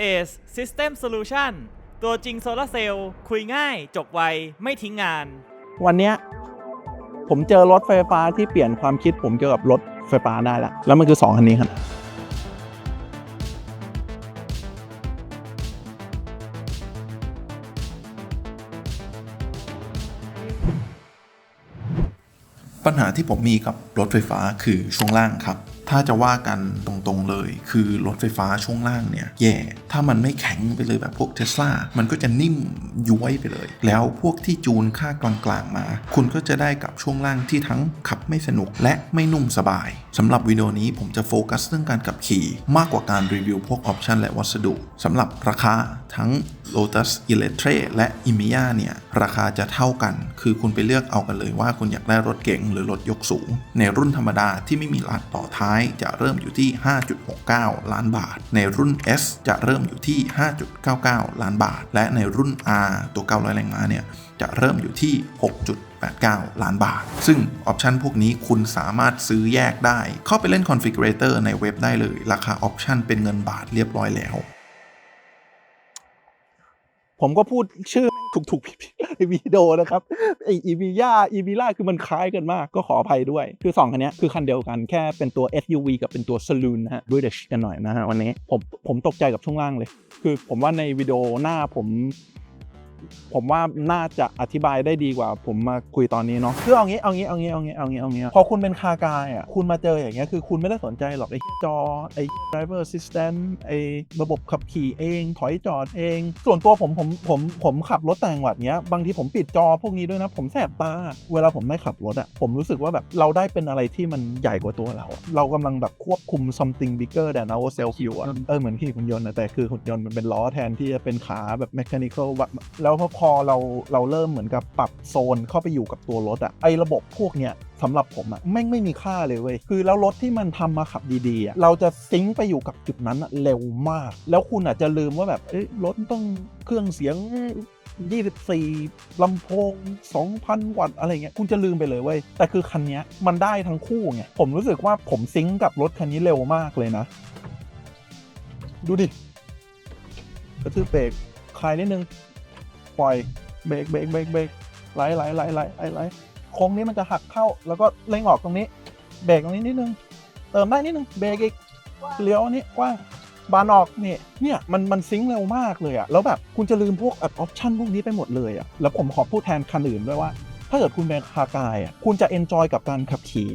ACE System Solution ตัวจริงโซลาร์เซลล์คุยง่ายจบไว ไม่ทิ้งงาน วันเนี้ยผมเจอรถไฟฟ้าที่เปลี่ยนความคิดผมเกี่ยวกับรถไฟฟ้าได้แล้วแล้วมันคือ 2 คันนี้ครับ ปัญหาที่ผมมีกับรถไฟฟ้าคือช่วงล่างครับ ถ้าจะว่ากันตรงๆเลย คือรถไฟฟ้าช่วงล่างเนี่ย แย่ ถ้ามันไม่แข็งไปเลยแบบพวกเทสลามันก็จะนิ่มย้วยไปเลย แล้วพวกที่จูนค่ากลางๆมา คุณก็จะได้กับช่วงล่างที่ทั้งขับไม่สนุกและไม่นุ่มสบายสำหรับวิดีโอนี้ผมจะโฟกัสเรื่องการขับขี่มากกว่าการรีวิวพวกออปชันและวัสดุสำหรับราคาทั้ง Lotus e l e t r e และ e m i y a เนี่ย ราคาจะเท่ากัน คือคุณไปเลือกเอากันเลยว่าคุณอยากได้รถเก๋งหรือรถยกสูง ในรุ่นธรรมดาที่ไม่มีลานต่อท้ายจะเริ่มอยู่ที่ 5.69 ล้านบาท ในรุ่น S จะเริ่มอยู่ที่ 5.99 ล้านบาท และในรุ่น R ตัว 900 แรงม้าเนี่ยจะเริ่มอยู่ที่ 6.89 ล้านบาท ซึ่งออปชันพวกนี้คุณสามารถซื้อแยกได้ เข้าไปเล่น Configurator ในเว็บได้เลย ราคาออปชันเป็นเงินบาทเรียบร้อยแล้ว ผมก็พูดชื่อ ถูกๆในวิดีโดนะครับไออีวีย่าอีวีล่าคือมันคล้ายกันมาก ก็ขออภัยด้วย คือ 2 คันนี้คือคันเดียวกันแค่เป็นตัว SUV กับเป็นตัวซลูนนะฮะด้วยเดชกันหน่อยนะฮะวันนี้ผมผมตกใจกับช่วงล่างเลย คือผมว่าในวิดีโอหน้าผม ผมว่าน่าจะอธิบายได้ดีกว่า ผมมาคุยตอนนี้เนาะคือเอางี้เอางี้เอางี้เอางี้เอางี้เอางี้พอคุณเป็นคากายอะคุณมาเจออย่างเงี้ยคือคุณไม่ได้สนใจหรอกไอ้จอไอ้ driver assistant ไอ้ระบบขับขี่เอง ถอยจอดเอง ส่วนตัวผมผมผมผมขับรถต่างจังหวัดเนี้ยบางทีผมปิดจอพวกนี้ด้วยนะ ผมแสบตา เวลาผมได้ขับรถอะผมรู้สึกว่าแบบเราได้เป็นอะไรที่มันใหญ่กว่าตัวเรา เรากำลังแบบควบคุม something bigger than ourselves อยู่อะเออเหมือนขี่หุ่นยนต์นะแต่คือหุ่นยนต์มันเป็นล้อแทนที่จะเป็นขาแบบ mechanical แบบพอพอเราเราเริ่มเหมือนกับปรับโซนเข้าไปอยู่กับตัวรถอะไอระบบพวกเนี้ยสำหรับผมอะแม่งไม่มีค่าเลยเว้ยคือแล้วรถที่มันทำมาขับดีๆอะเราจะซิงค์ไปอยู่กับจุดนั้นอะเร็วมาก แล้วคุณอาจจะลืมว่าแบบเอ้ยรถต้องเครื่องเสียง24ลำโพง 2,000 วัตต์อะไรเงี้ยคุณจะลืมไปเลยเว้ย แต่คือคันนี้มันได้ทั้งคู่ไงผมรู้สึกว่าผมซิงก์กับรถคันนี้เร็วมากเลยนะ ดูดิ กระทืบเบรกคลายนิดนึง ปล่อยเบรกเบรกเบรกเบรกไหลไหลไหลไหลไหลไหลโค้งนี้มันจะหักเข้า แล้วก็เร่งออกตรงนี้เบรกตรงนี้นิดนึง เติมได้นิดนึงเบรกอีกเลี้ยวนี้กว้างบานออกเนี่ยเนี่ยมันมันซิงค์เร็วมากเลยอะแล้วแบบคุณจะลืมพวกออปชั่นพวกนี้ไปหมดเลยอะแล้วผมขอพูดแทนคันอื่นด้วยว่า ถ้าเกิดคุณเป็นคากายอะคุณจะเอนจอยกับการขับขี่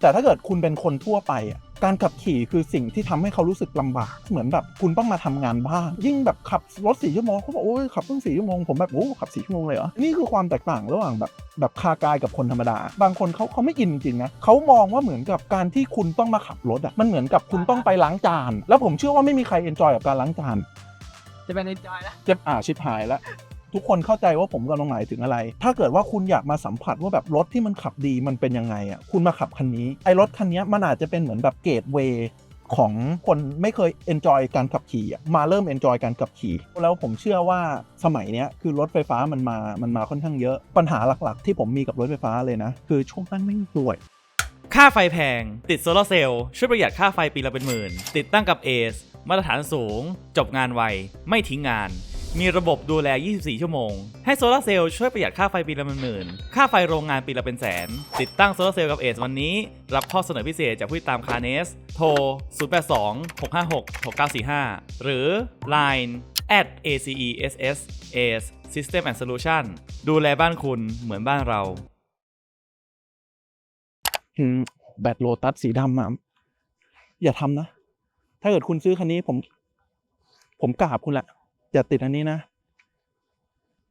แต่ถ้าเกิดคุณเป็นคนทั่วไปอะ การขับขี่คือสิ่งที่ทำให้เขารู้สึกลำบาก เหมือนแบบคุณต้องมาทำงานบ้าง ยิ่งแบบขับรถสี่ชั่วโมงเขาบอกโอ้ยขับตั้งสี่ชั่วโมงผมแบบโอ้ขับสี่ชั่วโมงเลยเหรอ นี่คือความแตกต่างระหว่างแบบแบบคากายกับคนธรรมดา บางคนเขาเขาไม่อินจริงๆนะเขามองว่าเหมือนกับการที่คุณต้องมาขับรถอะมันเหมือนกับคุณต้องไปล้างจาน แล้วผมเชื่อว่าไม่มีใครเอนจอยกับการล้างจานจะเป็น enjoy นะเจ็บอ่าชิบหายแล้ว ทุกคนเข้าใจว่าผมกำลังหมายถึงอะไร ถ้าเกิดว่าคุณอยากมาสัมผัสว่าแบบรถที่มันขับดีมันเป็นยังไงอะคุณมาขับคันนี้ไอ้รถคันนี้มันอาจจะเป็นเหมือนแบบเกตเวย์ของคนไม่เคยเอนจอยการขับขี่อะมาเริ่มเอนจอยการขับขี่ แล้วผมเชื่อว่าสมัยนี้คือรถไฟฟ้ามันมามันมาค่อนข้างเยอะ ปัญหาหลักๆ ที่ผมมีกับรถไฟฟ้าเลยนะ คือช่วงล่างไม่สวย ค่าไฟแพง ติดโซลาร์เซลล์ช่วยประหยัดค่าไฟปีละเป็นหมื่น ติดตั้งกับ ACE มาตรฐานสูง จบงานไว ไม่ทิ้งงาน มีระบบดูแล 24 ชั่วโมง ให้โซลาร์เซลล์ช่วยประหยัดค่าไฟปีละเป็นหมื่นค่าไฟโรงงานปีละเป็นแสน ติดตั้งโซลาร์เซลล์กับ ACE วันนี้ รับข้อเสนอพิเศษจากผู้ติดตามคาเนส โทร 082 656 6945 หรือ Line at ACESS ACE System and Solution ดูแลบ้านคุณเหมือนบ้านเราอืมแบตโลตัสสีดำอะอย่าทำนะ ถ้าเกิดคุณซื้อคันนี้ผม ผมกราบคุณแหละ อย่าติดอันนี้นะ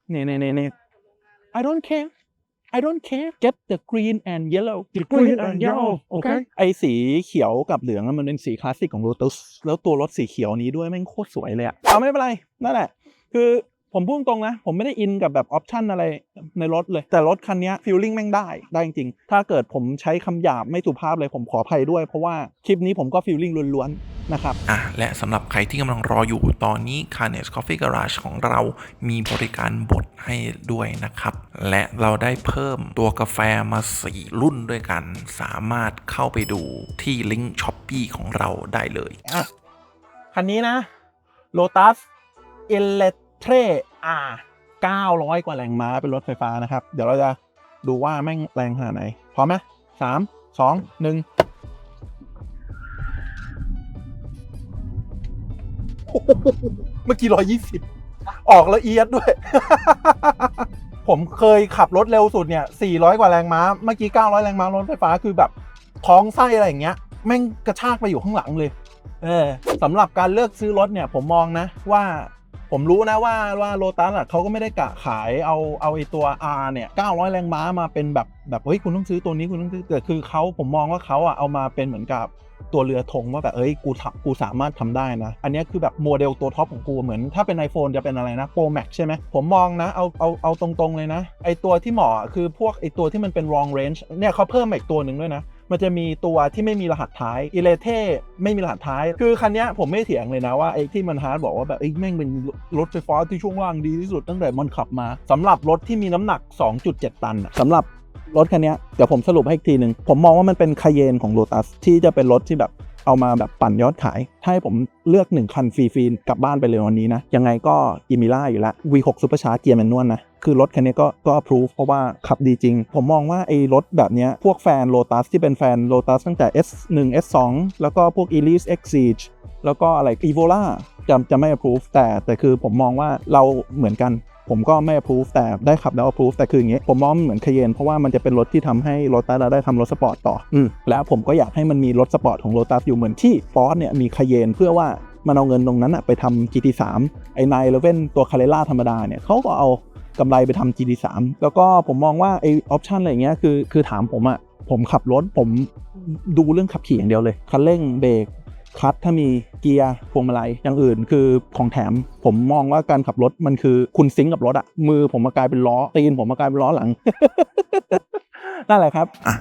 เน่เน่เน่เน่ I don't care I don't care get the green and yellow the green and yellow โอเคไอสีเขียวกับเหลืองอะมันเป็นสีคลาสสิกของ Lotus แล้วตัวรถสีเขียวนี้ด้วยแม่งโคตรสวยเลยอะเอาไม่เป็นไร นั่นแหละ คือ ผมพูดตรงนะ ผมไม่ได้อินกับแบบออปชันอะไรในรถเลย แต่รถคันนี้ฟีลลิ่งแม่งได้ ได้จริงๆ ถ้าเกิดผมใช้คำหยาบไม่สุภาพเลยผมขออภัยด้วย เพราะว่าคลิปนี้ผมก็ฟีลลิ่งล้วนๆ นะครับอะและสำหรับใครที่กำลังรออยู่ตอนนี้ c a r n e s Coffee Garage ของเรามีบริการบดให้ด้วยนะครับ และเราได้เพิ่มตัวกาแฟมา 4 รุ่นด้วยกัน สามารถเข้าไปดูที่ลิงก์ช้อปปีของเราได้เลยอะคันนี้นะ Lotus e l e t r e R 900 กว่าแรงม้าเป็นรถไฟฟ้านะครับ เดี๋ยวเราจะดูว่าแม่งแรงขนาดไหน พร้อมไหมสามสองหนึ่งเมื่อกี้ร้อยยี่สิบออกละเอียดด้วย ผมเคยขับรถเร็วสุดเนี่ย 400 กว่าแรงม้า เมื่อกี้ 900 แรงม้ารถไฟฟ้าคือแบบท้องไส้อะไรอย่างเงี้ย แม่งกระชากไปอยู่ข้างหลังเลย เออสำหรับการเลือกซื้อรถเนี่ย ผมมองนะว่า ผมรู้นะว่าว่าโลตัสอะเขาก็ไม่ได้กะขายเอาเอาไอตัว R เนี่ย 900 แรงม้ามาเป็นแบบแบบเฮ้ยคุณต้องซื้อตัวนี้คุณต้องซื้อแต่คือเขาผมมองว่าเขาอะเอามาเป็นเหมือนกับตัวเรือธงว่าแบบเอ้ยกูทำกูสามารถทำได้นะ อันนี้คือแบบโมเดลตัวท็อปของกูเหมือน ถ้าเป็น iPhone จะเป็นอะไรนะ Pro Max ใช่ไหมผมมองนะเอาเอาเอาตรงๆเลยนะ ไอตัวที่เหมาะคือพวกไอตัวที่มันเป็น long range เนี่ยเขาเพิ่มอีกตัวหนึ่งด้วยนะ มันจะมีตัวที่ไม่มีรหัสท้ายอิเลเทไม่มีรหัสท้าย คือคันนี้ผมไม่เถียงเลยนะว่าไอ้ที่มันฮาร์ดบอกว่าแบบไอ้แม่งเป็นรถไฟฟ้าที่ช่วงล่างดีที่สุดตั้งแต่มันขับมาสำหรับรถที่มีน้ำหนัก 2.7 ตันอะสำหรับรถคันนี้เดี๋ยวผมสรุปให้อีกทีหนึ่งผมมองว่ามันเป็นคาเยนของโลตัสที่จะเป็นรถที่แบบ เอามาแบบปั่นยอดขาย ถ้าให้ผมเลือก 1 คันฟรีๆกลับบ้านไปเลยวันนี้นะ ยังไงก็อิมิล่าอยู่ล้ว V6 Super Charge เกียร์แมนนวลนะ คือรถคันนี้ก็ก็ approve เพราะว่าขับดีจริง ผมมองว่าไอ้รถแบบนี้พวกแฟน Lotus ที่เป็นแฟน Lotus ตั้งแต่ S1 S2 แล้วก็พวก Elise x s i g e แล้วก็อะไร Evola จะจะไม่ approve แต่แต่คือผมมองว่าเราเหมือนกัน ผมก็ไม่ approve แต่ได้ขับแล้ว approve แต่คืออย่างเงี้ยผมมองมันเหมือนค y เยนเพราะว่ามันจะเป็นรถที่ทำให้ Lotus ได้ทำรถสปอร์ตต่ออืมแล้วผมก็อยากให้มันมีรถสปอร์ตของ Lotus อยู่เหมือนที่ Ford เนี่ยมีค y เยนเพื่อว่ามันเอาเงินตรงนั้นอะไปทำ GT3 ไอ้911ตัวคาเรล่าธรรมดาเนี่ยเขาก็เอากำไรไปทำ GT3 แล้วก็ผมมองว่าไอ้ออปชันอะไรอย่างเงี้ยคือคือถามผมอะผมขับรถผมดูเรื่องขับขี่อย่างเดียวเลยคันเร่งเบรก คลัตช์ถ้ามีเกียร์พวงมาลัยอย่างอื่นคือของแถม ผมมองว่าการขับรถมันคือคุณซิงกับรถอะมือผมมากลายเป็นล้อตีนผมมากลายเป็นล้อหลังนั่นแหละครับอะ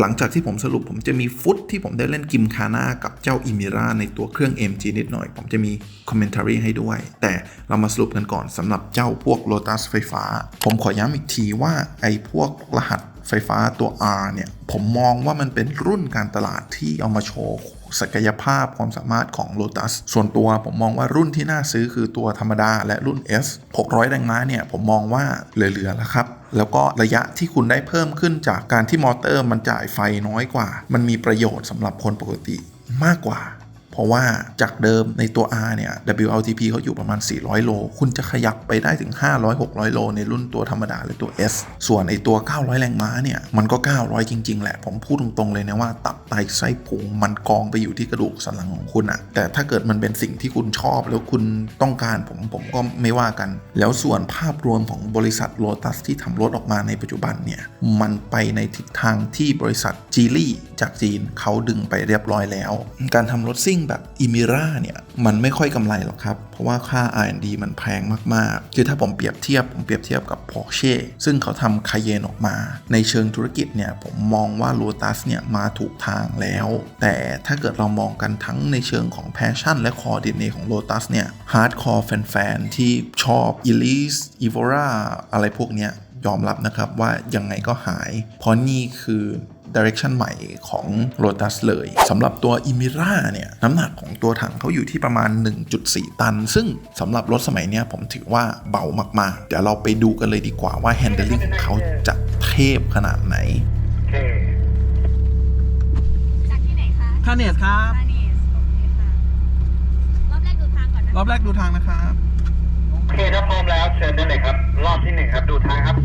หลังจากที่ผมสรุปผมจะมีฟุตที่ผมได้เล่นกิมคาน่ากับเจ้าอิมิราในตัวเครื่อง MG นิดหน่อย ผมจะมีคอมเมนต์ r y ให้ด้วย แต่เรามาสรุปกันก่อนสำหรับเจ้าพวก Lotus ไฟฟ้า ผมขอย้ำอีกทีว่าไอ้พวกรหัสไฟฟ้าตัว R เนี่ย ผมมองว่ามันเป็นรุ่นการตลาดที่เอามาโชว์ ศักยภาพความสามารถของ Lotus ส่วนตัวผมมองว่ารุ่นที่น่าซื้อคือตัวธรรมดาและรุ่น S 600 แรงม้าเนี่ยผมมองว่าเหลือๆแล้วครับแล้วก็ระยะที่คุณได้เพิ่มขึ้นจากการที่มอเตอร์มันจ่ายไฟน้อยกว่า มันมีประโยชน์สำหรับคนปกติมากกว่า เพราะว่าจากเดิมในตัว R เนี่ย WLTP เขาอยู่ประมาณ 400 โล คุณจะขยับไปได้ถึง 500-600 โล ในรุ่นตัวธรรมดาหรือตัว S ส่วนไอตัว 900 แรงม้าเนี่ย มันก็ 900 จริง ๆ แหละ ผมพูดตรง ๆ เลยนะว่า ตับไตไส้พุงมันกองไปอยู่ที่กระดูกสันหลังของคุณอะแต่ถ้าเกิดมันเป็นสิ่งที่คุณชอบแล้วคุณต้องการผมผมก็ไม่ว่ากัน แล้วส่วนภาพรวมของบริษัท Lotus ที่ทำรถออกมาในปัจจุบันเนี่ยมันไปในทิศทางที่บริษัทจีลี่ จากจีนเขาดึงไปเรียบร้อยแล้ว การทำรถซิ่งแบบอิมิราเนี่ยมันไม่ค่อยกำไรหรอกครับ เพราะว่าค่า R&D มันแพงมากๆ คือถ้าผมเปรียบเทียบ ผมเปรียบเทียบกับ Porsche ซึ่งเขาทำคาเยนออกมา ในเชิงธุรกิจเนี่ยผมมองว่า Lotus เนี่ยมาถูกทางแล้ว แต่ถ้าเกิดเรามองกันทั้งในเชิงของ Passion และ Core DNA ของ Lotus เนี่ย Hardcore แฟนๆ ที่ชอบ Elise Evora อะไรพวกเนี้ยยอมรับนะครับว่ายังไงก็หาย เพราะนี่คือ direction ใหม่ของ Lotus เลยสำหรับตัว i m i r a เนี่ยน้ำหนักของตัวถังเขาอยู่ที่ประมาณ 1.4 ตัน ซึ่งสำหรับรถสมัยเนี้ยผมถือว่าเบามากๆ เดี๋ยวเราไปดูกันเลยดีกว่าว่า handling ของเขาจะเทพขนาดไหนจากที่ไหนคะคาเนสครับคานิสโอเคค่ะรอบแรกดูทางก่อนนะรอบแรกดูทางนะครับโอเคถ้าพร้อมแล้วเชิญได้เลยครับ รอบที่หนึ่งครับดูทางครับ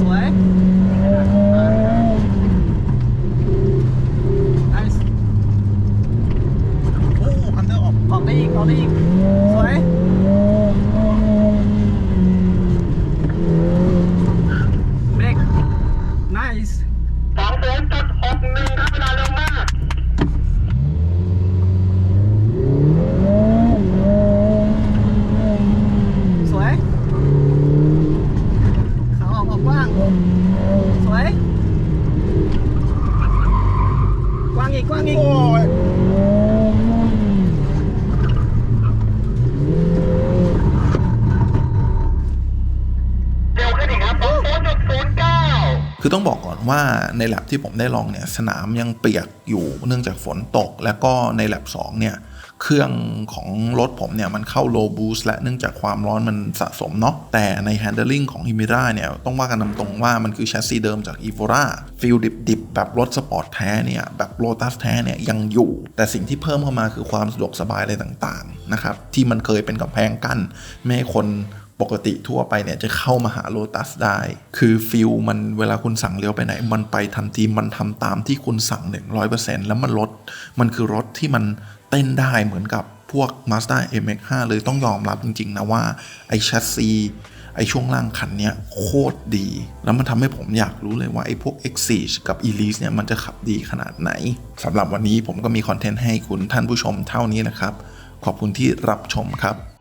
สวย nice โอ้ฮันเต อร์ออกออกได้อีกออกได้อีก สวย เบรก nice สองศูนย์จุดหกหนึ่งครับเวลาเร็วมาก สวยขาออกออกกว้าง สวย กว้างอีก กว้างอีก โอ้ย เร็วขึ้นอีกครับสองศูนย์จุดศูนย์เก้า คือต้องบอกก่อน ว่าในแลบที่ผมได้ลองเนี่ยสนามยังเปียกอยู่เนื่องจากฝนตก แล้วก็ในแลบ2เนี่ยเครื่องของรถผมเนี่ยมันเข้า low boost และเนื่องจากความร้อนมันสะสมเนาะแต่ใน handling ของ h i m i r a เนี่ยต้องว่ากันตามตรงว่ามันคือแชสซีเดิมจาก e v o r a ฟิลดิบๆ แบบรถสปอร์ตแท้เนี่ยแบบ Lotus แท้เนี่ยยังอยู่ แต่สิ่งที่เพิ่มเข้ามาคือความสะดวกสบายอะไรต่างๆนะครับที่มันเคยเป็นกำแพงกั้นไม่ให้คน ปกติทั่วไปเนี่ยจะเข้ามาหาโลตัสได้ คือฟิลมันเวลาคุณสั่งเลี้ยวไปไหน มันไปทันทีมันทำตามที่คุณสั่ง 100%แล้วมันรถมันคือรถที่มันเต้นได้เหมือนกับพวก Mazda MX5 เลยต้องยอมรับจริง ๆ นะว่า ไอ้แชสซีไอ้ช่วงล่างคันเนี้ยโคตรดี แล้วมันทำให้ผมอยากรู้เลยว่าไอ้พวก Exige กับ Elise เนี่ยมันจะขับดีขนาดไหนสำหรับวันนี้ผมก็มีคอนเทนต์ให้คุณท่านผู้ชมเท่านี้นะครับ ขอบคุณที่รับชมครับ